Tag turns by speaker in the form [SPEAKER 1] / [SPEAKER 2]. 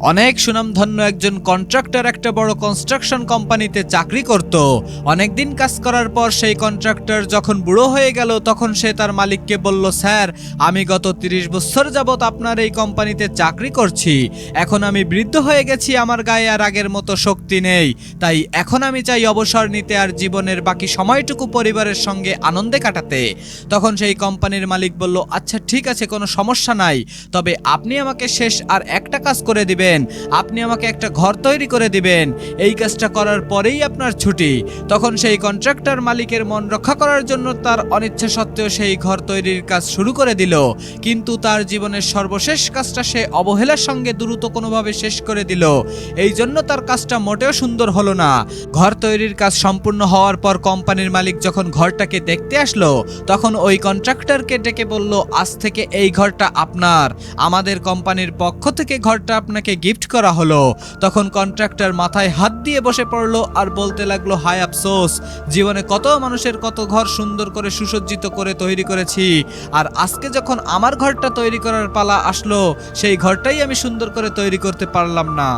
[SPEAKER 1] অনেক সুনামধন্য একজন কন্ট্রাক্টর একটা বড় কনস্ট্রাকশন কোম্পানিতে চাকরি করত। অনেকদিন কাজ করার পর সেই কন্ট্রাক্টর যখন বুড়ো হয়ে গেল, তখন সে তার মালিককে বলল, স্যার, আমি গত তিরিশ বছর যাবত আপনার এই কোম্পানিতে চাকরি করছি। এখন আমি বৃদ্ধ হয়ে গেছি, আমার গায়ে আর আগের মতো শক্তি নেই। তাই এখন আমি চাই অবসর নিতে আর জীবনের বাকি সময়টুকু পরিবারের সঙ্গে আনন্দে কাটাতে। তখন সেই কোম্পানির মালিক বলল আচ্ছা ঠিক আছে, কোনো সমস্যা নাই। তবে আপনি আমাকে শেষ আর একটা কাজ করে দিবেন। আপনি আমাকে একটা ঘর তৈরি করে দিবেন। এই কাজটা করার পরেই আপনার ছুটি। তখন সেই কন্ট্রাক্টর মালিকের মন রক্ষা করার জন্য তার অনিচ্ছা সত্ত্বেও সেই ঘর তৈরির কাজ শুরু করে দিল। কিন্তু তার জীবনের সর্বশেষ কাজটা সে অবহেলার সঙ্গে দ্রুত কোনোভাবে শেষ করে দিল। এই জন্য তার কাজটা মোটেও সুন্দর হলো না। ঘর তৈরির কাজ সম্পূর্ণ হওয়ার পর কোম্পানির মালিক যখন ঘরটাকে দেখতে আসলো, তখন ওই কন্ট্রাক্টরকে ডেকে বলল, আজ থেকে এই ঘরটা আপনার। আমাদের কোম্পানির পক্ষ থেকে ঘরটা আপনাকে গিফট করা হলো। তখন কন্ট্রাক্টর মাথায় হাত দিয়ে বসে পড়ল আর বলতে লাগল, হাই আফসোস, জীবনে কত মানুষের কত ঘর সুন্দর করে সুসজ্জিত করে তৈরি করেছি। আর আজকে যখন আমার ঘরটা তৈরি করার পালা আসলো, সেই ঘরটাই আমি সুন্দর করে তৈরি করতে পারলাম না।